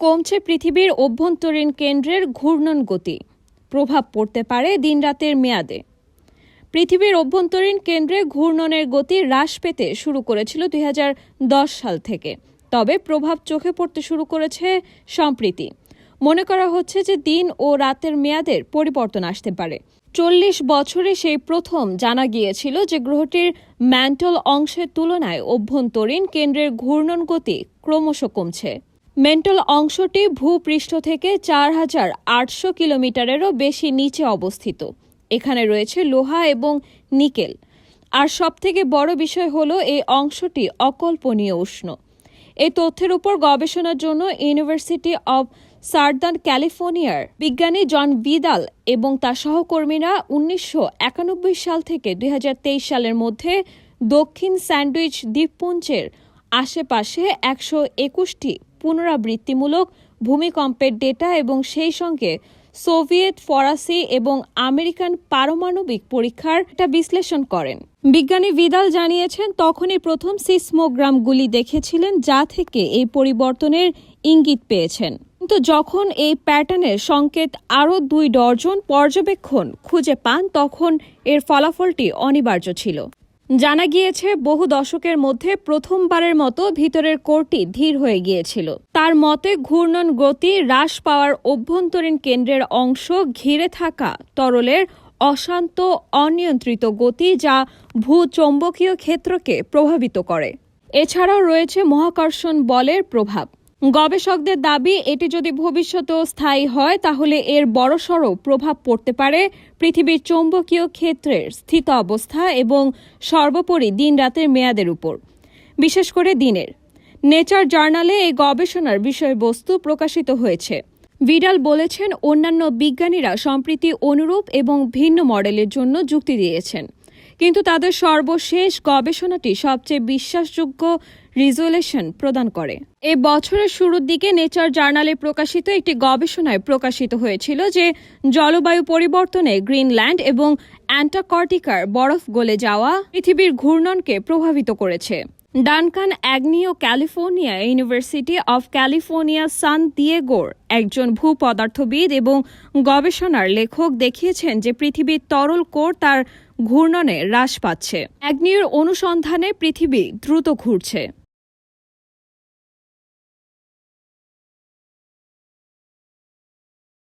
কমছে পৃথিবীর অভ্যন্তরীণ কেন্দ্রের ঘূর্ণন গতি। প্রভাব পড়তে পারে দিনরাতের মেয়াদে। পৃথিবীর অভ্যন্তরীণ কেন্দ্রে ঘূর্ণনের গতি হ্রাস পেতে শুরু করেছিল দুই হাজার দশ সাল থেকে। তবে প্রভাব চোখে পড়তে শুরু করেছে সম্প্রীতি। মনে করা হচ্ছে যে দিন ও রাতের মেয়াদের পরিবর্তন আসতে পারে। চল্লিশ বছরে সেই প্রথম জানা গিয়েছিল যে গ্রহটির ম্যান্টল অংশের তুলনায় অভ্যন্তরীণ কেন্দ্রের ঘূর্ণন গতি ক্রমশ কমছে। মেন্টল অংশটি ভূপৃষ্ঠ থেকে চার হাজার আটশো কিলোমিটারেরও বেশি নিচে অবস্থিত। এখানে রয়েছে লোহা এবং নিকেল। আর সবথেকে বড় বিষয় হলো এই অংশটি অকল্পনীয় উষ্ণ। এই তথ্যের উপর গবেষণার জন্য ইউনিভার্সিটি অব সার্দার্ন ক্যালিফোর্নিয়ার বিজ্ঞানী জন বিদাল এবং তার সহকর্মীরা উনিশশো একানব্বই সাল থেকে দুই হাজার তেইশ সালের মধ্যে দক্ষিণ স্যান্ডউইচ দ্বীপপুঞ্জের আশেপাশে একশো একুশটি পুনরাবৃত্তিমূলক ভূমিকম্পের ডেটা এবং সেই সঙ্গে সোভিয়েত ফরাসি এবং আমেরিকান পারমাণবিক পরীক্ষার এটা বিশ্লেষণ করেন। বিজ্ঞানী ভিদাল জানিয়েছেন, তখনই প্রথম সিসমোগ্রামগুলি দেখেছিলেন যা থেকে এই পরিবর্তনের ইঙ্গিত পেয়েছেন। কিন্তু যখন এই প্যাটার্নের সংকেত আরও দুই ডর্জন পর্যবেক্ষণ খুঁজে পান, তখন এর ফলাফলটি অনিবার্য ছিল। জানা গিয়েছে, বহু দশকের মধ্যে প্রথমবারের মতো ভিতরের কোরটি ধীর হয়ে গিয়েছিল। তার মতে, ঘূর্ণন গতি হ্রাস পাওয়ার অভ্যন্তরীণ কেন্দ্রের অংশ ঘিরে থাকা তরলের অশান্ত, অনিয়ন্ত্রিত গতি যা ভূচৌম্বকীয় ক্ষেত্রকে প্রভাবিত করে। এছাড়াও রয়েছে মহাকর্ষণ বলের প্রভাব। গবেষকদের দাবি, এটি যদি ভবিষ্যতেও স্থায়ী হয়, তাহলে এর বড়সড় প্রভাব পড়তে পারে পৃথিবীর চৌম্বকীয় ক্ষেত্রের স্থিত অবস্থা এবং সর্বোপরি দিন রাতের মেয়াদের উপর। বিশেষ করে দিনের। নেচার জার্নালে এই গবেষণার বিষয়বস্তু প্রকাশিত হয়েছে। ভিডাল বলেছেন, অন্যান্য বিজ্ঞানীরা সম্প্রীতি অনুরূপ এবং ভিন্ন মডেলের জন্য যুক্তি দিয়েছেন। কিন্তু তাদের সর্বশেষ গবেষণাটি সবচেয়ে বিশ্বাসযোগ্য রিজলেশন প্রদান করে। এ বছরের শুরুর দিকে নেচার জার্নালে প্রকাশিত একটি গবেষণায় প্রকাশিত হয়েছিল যে, জলবায়ু পরিবর্তনে গ্রিনল্যান্ড এবং অ্যান্টার্কটিকার বরফ গলে যাওয়া পৃথিবীর ঘূর্ণনকে প্রভাবিত করেছে। Duncan Agnew California University of California San দিয়েগোর একজন ভূপদার্থবিদ এবং গবেষণার লেখক দেখিয়েছেন যে, পৃথিবীর তরল কোর তার ঘূর্ণনে হ্রাস পাচ্ছে। অ্যাগনিওর অনুসন্ধানে পৃথিবী দ্রুত ঘুরছে।